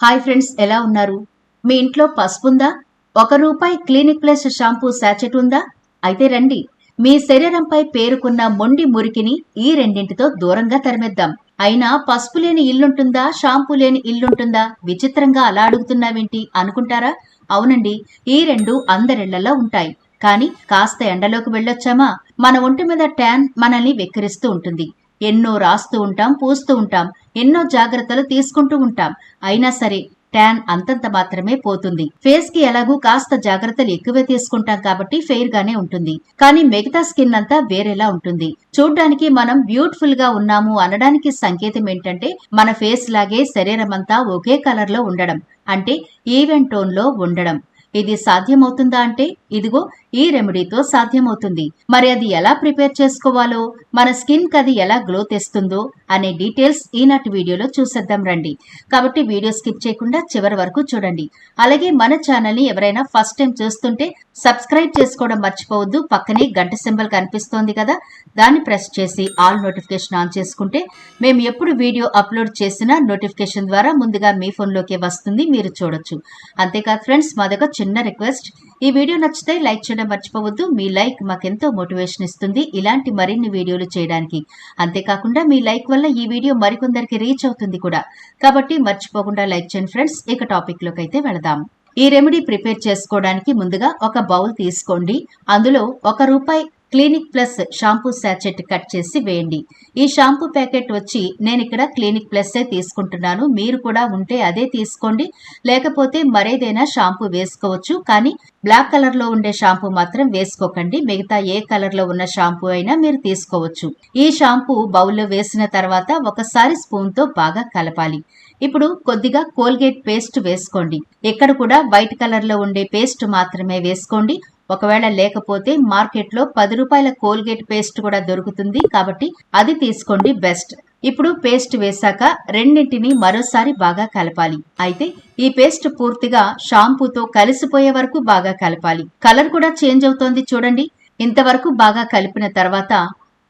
Hi friends ఎలా ఉన్నారు? మీ ఇంట్లో పసుపు ఉందా ఒక రూపాయి క్లినిక్ ప్లస్ షాంపూ శాచెట్ ఉందా? అయితే రండి మీ శరీరంపై పేరుకున్న మొండి మురికిని ఈ రెండింటితో దూరంగా తరిమేద్దాం. అయినా పసుపు లేని ఇల్లుంటుందా? షాంపూ లేని ఇల్లుంటుందా? విచిత్రంగా అలా అడుగుతున్నావేంటి? అనుకుంటారా? అవునండి ఈ రెండు అందరిళ్ళలో ఉంటాయి. కానీ కాస్త ఎండలోకి వెళ్ళొచ్చామా? మన ఒంటి మీద ట్యాన్ మనల్ని వెక్కిరిస్తూ ఉంటుంది. ఎన్నో రాస్తూ ఉంటాం పూస్తూ ఉంటాం. ఎన్నో జాగ్రత్తలు తీసుకుంటూ ఉంటాం. అయినా సరే ట్యాన్ అంతంత మాత్రమే పోతుంది. ఫేస్కి ఎలాగూ కాస్త జాగ్రత్తలు ఎక్కువే తీసుకుంటాం కాబట్టి ఫెయిర్ గానే ఉంటుంది. కానీ మిగతా స్కిన్ అంతా వేరేలా ఉంటుంది. చూడ్డానికి మనం బ్యూటిఫుల్గా ఉన్నాము అనడానికి సంకేతం ఏంటంటే మన ఫేస్ లాగే శరీరం అంతా ఒకే కలర్లో ఉండడం. అంటే ఈవెన్ టోన్లో ఉండడం. ఇది సాధ్యమవుతుందా అంటే ఇదిగో ఈ రెమెడీతో సాధ్యమవుతుంది. మరి అది ఎలా ప్రిపేర్ చేసుకోవాలో మన స్కిన్కి అది ఎలా గ్లో తెస్తుందో అనే డీటెయిల్స్ ఈనాటి వీడియోలో చూసేద్దాం రండి. కాబట్టి వీడియో స్కిప్ చేయకుండా చివరి వరకు చూడండి. అలాగే మన ఛానల్ని ఎవరైనా ఫస్ట్ టైం చూస్తుంటే సబ్స్క్రైబ్ చేసుకోవడం మర్చిపోవద్దు. పక్కనే గంట సింబల్ కనిపిస్తోంది కదా దాన్ని ప్రెస్ చేసి ఆల్ నోటిఫికేషన్ ఆన్ చేసుకుంటే మేము ఎప్పుడు వీడియో అప్లోడ్ చేసినా నోటిఫికేషన్ ద్వారా ముందుగా మీ ఫోన్లోకి వస్తుంది మీరు చూడొచ్చు. అంతేకాదు ఫ్రెండ్స్ మా దగ్గర చిన్న రిక్వెస్ట్. ఈ వీడియో నచ్చితే లైక్ చేయడం మర్చిపోవద్దు. మీ లైక్ మాకెంతో మోటివేషన్ ఇస్తుంది ఇలాంటి మరిన్ని వీడియోలు చేయడానికి. అంతేకాకుండా మీ లైక్ వల్ల ఈ వీడియో మరికొందరికి రీచ్ అవుతుంది కూడా. కాబట్టి మర్చిపోకుండా లైక్ చేయండి ఫ్రెండ్స్. ఇక టాపిక్ అయితే వెళదాం. ఈ రెమెడీ ప్రిపేర్ చేసుకోవడానికి ముందుగా ఒక బౌల్ తీసుకోండి. అందులో ఒక రూపాయి clinic plus shampoo sachet cut చేసి వేయండి. ఈ షాంపూ ప్యాకెట్ వచ్చి నేను ఇక్కడ క్లినిక్ ప్లస్ తీసుకుంటున్నాను. మీరు కూడా ఉంటే అదే తీసుకోండి. లేకపోతే మరేదైనా షాంపూ వేసుకోవచ్చు. కానీ బ్లాక్ కలర్లో ఉండే షాంపూ మాత్రం వేసుకోకండి. మిగతా ఏ కలర్లో ఉన్న షాంపూ అయినా మీరు తీసుకోవచ్చు. ఈ షాంపూ బౌల్లో వేసిన తర్వాత ఒకసారి స్పూన్తో బాగా కలపాలి. ఇప్పుడు కొద్దిగా కోల్గేట్ పేస్ట్ వేసుకోండి. ఇక్కడ కూడా వైట్ కలర్లో ఉండే పేస్ట్ మాత్రమే వేసుకోండి. ఒకవేళ లేకపోతే మార్కెట్లో పది రూపాయల కోల్గేట్ పేస్ట్ కూడా దొరుకుతుంది కాబట్టి అది తీసుకోండి బెస్ట్. ఇప్పుడు పేస్ట్ వేశాక రెండింటిని మరోసారి బాగా కలపాలి. అయితే ఈ పేస్ట్ పూర్తిగా షాంపూతో కలిసిపోయే వరకు బాగా కలపాలి. కలర్ కూడా చేంజ్ అవుతోంది చూడండి. ఇంతవరకు బాగా కలిపిన తర్వాత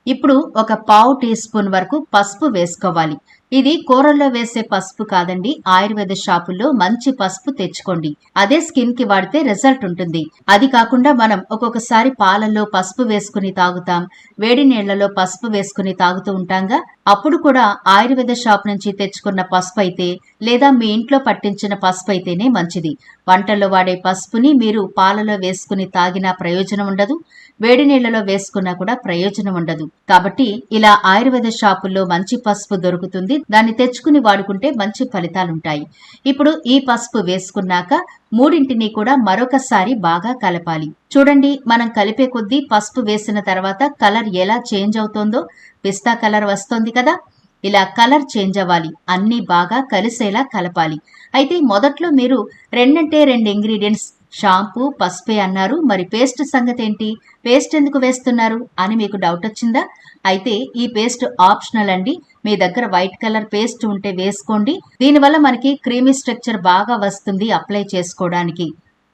ఇప్పుడు ఒక పావు టీ స్పూన్ వరకు పసుపు వేసుకోవాలి. ఇది కూరల్లో వేసే పసుపు కాదండి. ఆయుర్వేద షాపుల్లో మంచి పసుపు తెచ్చుకోండి. అదే స్కిన్కి వాడితే రిజల్ట్ ఉంటుంది. అది కాకుండా మనం ఒక్కొక్కసారి పాలల్లో పసుపు వేసుకుని తాగుతాం. వేడి నీళ్ళలో పసుపు వేసుకుని తాగుతూ ఉంటాంగా. అప్పుడు కూడా ఆయుర్వేద షాప్ నుంచి తెచ్చుకున్న పసుపు అయితే లేదా మీ ఇంట్లో పట్టించిన పసుపు అయితేనే మంచిది. వంటల్లో వాడే పసుపుని మీరు పాలలో వేసుకుని తాగినా ప్రయోజనం ఉండదు. వేడి నీళ్ళలో వేసుకున్నా కూడా ప్రయోజనం ఉండదు. కాబట్టి ఇలా ఆయుర్వేద షాపుల్లో మంచి పసుపు దొరుకుతుంది. దాన్ని తెచ్చుకుని వాడుకుంటే మంచి ఫలితాలుంటాయి. ఇప్పుడు ఈ పసుపు వేసుకున్నాక మూడింటిని కూడా మరొకసారి బాగా కలపాలి. చూడండి మనం కలిపే కొద్దీ పసుపు వేసిన తర్వాత కలర్ ఎలా చేంజ్ అవుతుందో పిస్తా కలర్ వస్తోంది కదా? ఇలా కలర్ చేంజ్ అవ్వాలి. అన్నీ బాగా కలిసేలా కలపాలి. అయితే మొదట్లో మీరు రెండంటే రెండు ఇంగ్రీడియంట్స్ షాంపూ పసుపే అన్నారు. మరి పేస్ట్ సంగతి ఏంటి పేస్ట్ ఎందుకు వేస్తున్నారు? అని మీకు డౌట్ వచ్చిందా? అయితే ఈ పేస్ట్ ఆప్షనల్ అండి. మీ దగ్గర వైట్ కలర్ పేస్ట్ ఉంటే వేసుకోండి. దీనివల్ల మనకి క్రీమీ స్ట్రక్చర్ బాగా వస్తుంది అప్లై చేసుకోవడానికి.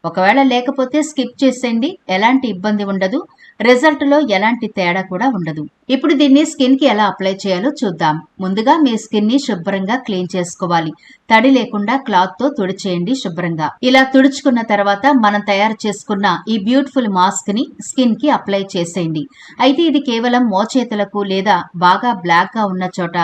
ఒకవేళ లేకపోతే స్కిప్ చేసేయండి. ఎలాంటి ఇబ్బంది ఉండదు. రిజల్ట్లో ఎలాంటి తేడా కూడా ఉండదు. ఇప్పుడు దీన్ని స్కిన్కి ఎలా అప్లై చేయాలో చూద్దాం. ముందుగా మీ స్కిన్ని శుభ్రంగా క్లీన్ చేసుకోవాలి. తడి లేకుండా క్లాత్తో తుడిచేయండి శుభ్రంగా. ఇలా తుడుచుకున్న తర్వాత మనం తయారు చేసుకున్న ఈ బ్యూటిఫుల్ మాస్క్ని స్కిన్కి అప్లై చేసేయండి. అయితే ఇది కేవలం మోచేతులకు లేదా బాగా బ్లాక్గా ఉన్న చోట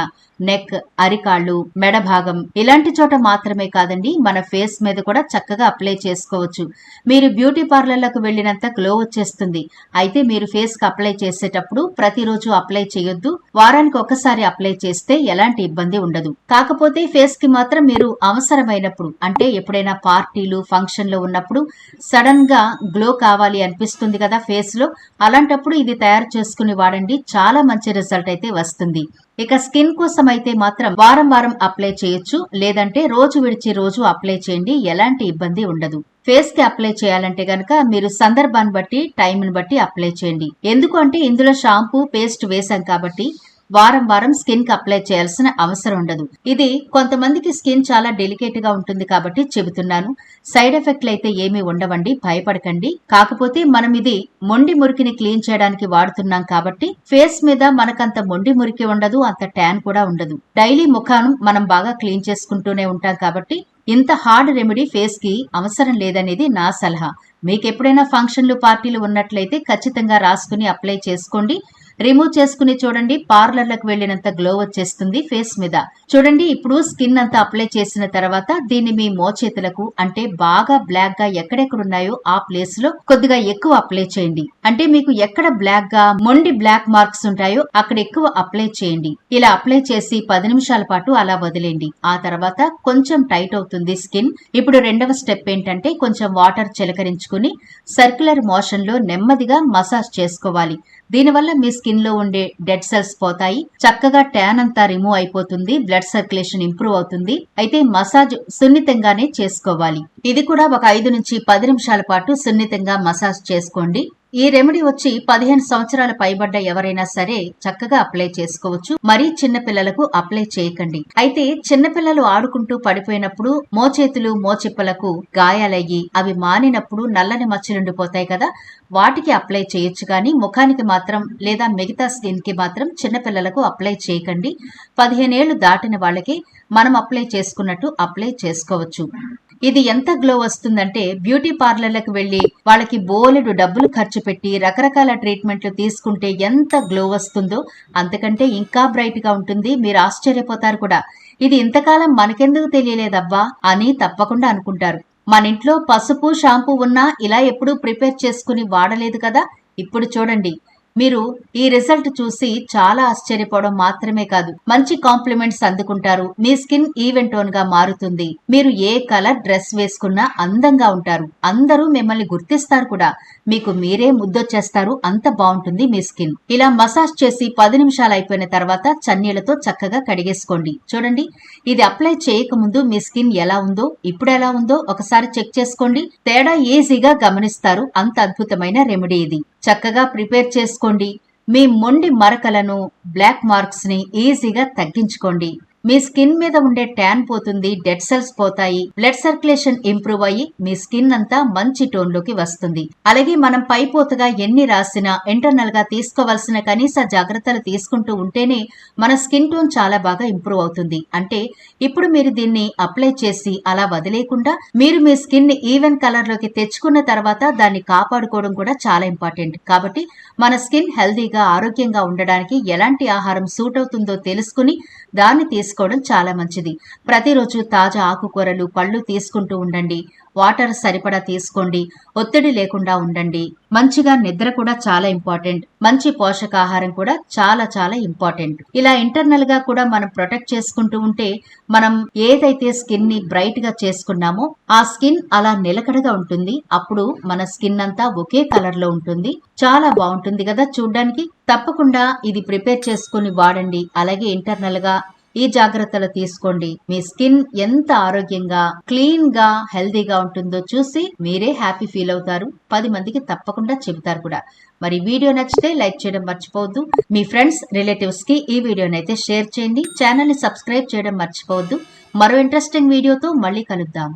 నెక్ అరికాళ్ళు మెడ భాగం ఇలాంటి చోట మాత్రమే కాదండి మన ఫేస్ మీద కూడా చక్కగా అప్లై చేసుకోవచ్చు. మీరు బ్యూటీ పార్లర్లకు వెళ్ళినంత గ్లో వచ్చేస్తుంది. అయితే మీరు ఫేస్కి అప్లై చేసేటప్పుడు ప్రతిరోజు అప్లై చేయొద్దు. వారానికి ఒకసారి అప్లై చేస్తే ఎలాంటి ఇబ్బంది ఉండదు. కాకపోతే ఫేస్కి మాత్రం మీరు అవసరమైనప్పుడు అంటే ఎప్పుడైనా పార్టీలు ఫంక్షన్లు ఉన్నప్పుడు సడన్గా గ్లో కావాలి అనిపిస్తుంది కదా ఫేస్లో అలాంటప్పుడు ఇది తయారు చేసుకుని వాడండి. చాలా మంచి రిజల్ట్ అయితే వస్తుంది. ఇక స్కిన్ కోసం అయితే మాత్రం వారం వారం అప్లై చేయొచ్చు లేదంటే రోజు విడిచి రోజు అప్లై చేయండి ఎలాంటి ఇబ్బంది ఉండదు. ఫేస్కి అప్లై చేయాలంటే గనక మీరు సందర్భాన్ని బట్టి టైంని బట్టి అప్లై చేయండి. ఎందుకు అంటే ఇందులో షాంపూ పేస్ట్ వేసాం కాబట్టి వారం వారం స్కిన్కి అప్లై చేయాల్సిన అవసరం ఉండదు. ఇది కొంతమందికి స్కిన్ చాలా డెలికేట్గా ఉంటుంది కాబట్టి చెబుతున్నాను. సైడ్ ఎఫెక్ట్లు అయితే ఏమీ ఉండవండి భయపడకండి. కాకపోతే మనం ఇది మొండి మురికిని క్లీన్ చేయడానికి వాడుతున్నాం కాబట్టి ఫేస్ మీద మనకంత మొండి మురికి ఉండదు అంత ట్యాన్ కూడా ఉండదు. డైలీ ముఖాను మనం బాగా క్లీన్ చేసుకుంటూనే ఉంటాం కాబట్టి ఇంత హార్డ్ రెమెడీ ఫేస్కి అవసరం లేదనేది నా సలహా. మీకు ఎప్పుడైనా ఫంక్షన్లు పార్టీలు ఉన్నట్లయితే ఖచ్చితంగా రాసుకుని అప్లై చేసుకోండి. రిమూవ్ చేసుకుని చూడండి. పార్లర్లకు వెళ్ళినంత గ్లో వచ్చేస్తుంది ఫేస్ మీద. చూడండి ఇప్పుడు స్కిన్ అంతా అప్లై చేసిన తర్వాత దీన్ని మీ మోచేతులకు అంటే బాగా బ్లాక్గా ఎక్కడెక్కడ ఉన్నాయో ఆ ప్లేస్లో కొద్దిగా ఎక్కువ అప్లై చేయండి. అంటే మీకు ఎక్కడ బ్లాక్గా మొండి బ్లాక్ మార్క్స్ ఉంటాయో అక్కడ ఎక్కువ అప్లై చేయండి. ఇలా అప్లై చేసి పది నిమిషాల పాటు అలా వదిలేండి ఆ తర్వాత కొంచెం టైట్ అవుతుంది స్కిన్. ఇప్పుడు రెండవ స్టెప్ ఏంటంటే కొంచెం వాటర్ చిలకరించుకుని సర్క్యులర్ మోషన్లో నెమ్మదిగా మసాజ్ చేసుకోవాలి. దీనివల్ల మీ స్కిన్లో ఉండే డెడ్ సెల్స్ పోతాయి. చక్కగా ట్యాన్ అంతా రిమూవ్ అయిపోతుంది. బ్లడ్ సర్క్యులేషన్ ఇంప్రూవ్ అవుతుంది. అయితే మసాజ్ సున్నితంగానే చేసుకోవాలి. ఇది కూడా ఒక ఐదు నుంచి పది నిమిషాల పాటు సున్నితంగా మసాజ్ చేసుకోండి. ఈ రెమెడీ వచ్చి పదిహేను సంవత్సరాల పైబడ్డ ఎవరైనా సరే చక్కగా అప్లై చేసుకోవచ్చు. మరీ చిన్న పిల్లలకు అప్లై చేయకండి. అయితే చిన్నపిల్లలు ఆడుకుంటూ పడిపోయినప్పుడు మోచేతులు మోచిప్పలకు గాయాలయ్యి అవి మానినప్పుడు నల్లని మచ్చలుండిపోతాయి కదా. వాటికి అప్లై చేయొచ్చు కానీ ముఖానికి మాత్రం లేదా మిగతా స్కిన్కి మాత్రం చిన్నపిల్లలకు అప్లై చేయకండి. పదిహేనేళ్ళు దాటిన వాళ్ళకి మనం అప్లై చేసుకున్నట్టు అప్లై చేసుకోవచ్చు. ఇది ఎంత గ్లో వస్తుందంటే బ్యూటీ పార్లర్లకు వెళ్ళి వాళ్ళకి బోలెడు డబ్బులు ఖర్చు పెట్టి రకరకాల ట్రీట్మెంట్లు తీసుకుంటే ఎంత గ్లో వస్తుందో అంతకంటే ఇంకా బ్రైట్గా ఉంటుంది. మీరు ఆశ్చర్యపోతారు కూడా. ఇది ఇంతకాలం మనకెందుకు తెలియలేదబ్బా అని తప్పకుండా అనుకుంటారు. మన ఇంట్లో పసుపు షాంపూ ఉన్నా ఇలా ఎప్పుడూ ప్రిపేర్ చేసుకుని వాడలేదు కదా? ఇప్పుడు చూడండి. మీరు ఈ రిజల్ట్ చూసి చాలా ఆశ్చర్యపోవడం మాత్రమే కాదు. మంచి కాంప్లిమెంట్స్ అందుకుంటారు. మీ స్కిన్ ఈవెంట్ టోన్గా మారుతుంది. మీరు ఏ కలర్ డ్రెస్ వేసుకున్నా అందంగా ఉంటారు. అందరూ మిమ్మల్ని గుర్తిస్తారు కూడా. మీకు మీరే ముద్దొచ్చేస్తారు. అంత బాగుంటుంది మీ స్కిన్. ఇలా మసాజ్ చేసి పది నిమిషాలు అయిపోయిన తర్వాత చన్నీళ్ళతో చక్కగా కడిగేసుకోండి. చూడండి. ఇది అప్లై చేయకముందు మీ స్కిన్ ఎలా ఉందో ఇప్పుడు ఎలా ఉందో ఒకసారి చెక్ చేసుకోండి. తేడా ఈజీగా గమనిస్తారు. అంత అద్భుతమైన రెమెడీ ఇది. చక్కగా ప్రిపేర్ చేసుకోండి. మీ మొండి మరకలను బ్లాక్ మార్క్స్ని ఈజీగా తగ్గించుకోండి. మీ స్కిన్ మీద ఉండే ట్యాన్ పోతుంది డెడ్ సెల్స్ పోతాయి బ్లడ్ సర్క్యులేషన్ ఇంప్రూవ్ అయ్యి మీ స్కిన్ అంతా మంచి టోన్లోకి వస్తుంది. అలాగే మనం పైపోతగా ఎన్ని రాసినా ఇంటర్నల్గా తీసుకోవాల్సిన కనీస జాగ్రత్తలు తీసుకుంటూ ఉంటేనే మన స్కిన్ టోన్ చాలా బాగా ఇంప్రూవ్ అవుతుంది. అంటే ఇప్పుడు మీరు దీన్ని అప్లై చేసి అలా వదిలేకుండా మీరు మీ స్కిన్ని ఈవెన్ కలర్లోకి తెచ్చుకున్న తర్వాత దాన్ని కాపాడుకోవడం కూడా చాలా ఇంపార్టెంట్. కాబట్టి మన స్కిన్ హెల్దీగా ఆరోగ్యంగా ఉండడానికి ఎలాంటి ఆహారం సూట్ అవుతుందో తెలుసుకుని దాన్ని తీసుకోవడం చాలా మంచిది. ప్రతిరోజు తాజా ఆకుకూరలు పళ్ళు తీసుకుంటూ ఉండండి. వాటర్ సరిపడా తీసుకోండి. ఒత్తిడి లేకుండా ఉండండి. మంచిగా నిద్ర కూడా చాలా ఇంపార్టెంట్. మంచి పోషకాహారం కూడా చాలా చాలా ఇంపార్టెంట్. ఇలా ఇంటర్నల్గా కూడా మనం ప్రొటెక్ట్ చేసుకుంటూ ఉంటే మనం ఏదైతే స్కిన్ని బ్రైట్గా చేసుకున్నామో ఆ స్కిన్ అలా నిలకడగా ఉంటుంది. అప్పుడు మన స్కిన్ అంతా ఒకే కలర్లో ఉంటుంది. చాలా బాగుంటుంది కదా చూడడానికి. తప్పకుండా ఇది ప్రిపేర్ చేసుకుని వాడండి. అలాగే ఇంటర్నల్గా ఈ జాగ్రత్తలు తీసుకోండి. మీ స్కిన్ ఎంత ఆరోగ్యంగా క్లీన్గా హెల్దీగా ఉంటుందో చూసి మీరే హ్యాపీ ఫీల్ అవుతారు. పది మందికి తప్పకుండా చెబుతారు కూడా. మరి వీడియో నచ్చితే లైక్ చేయడం మర్చిపోవద్దు. మీ ఫ్రెండ్స్ రిలేటివ్స్కి ఈ వీడియోని అయితే షేర్ చేయండి. ఛానల్ని సబ్స్క్రైబ్ చేయడం మర్చిపోవద్దు. మరో ఇంట్రెస్టింగ్ వీడియోతో మళ్ళీ కలుద్దాం.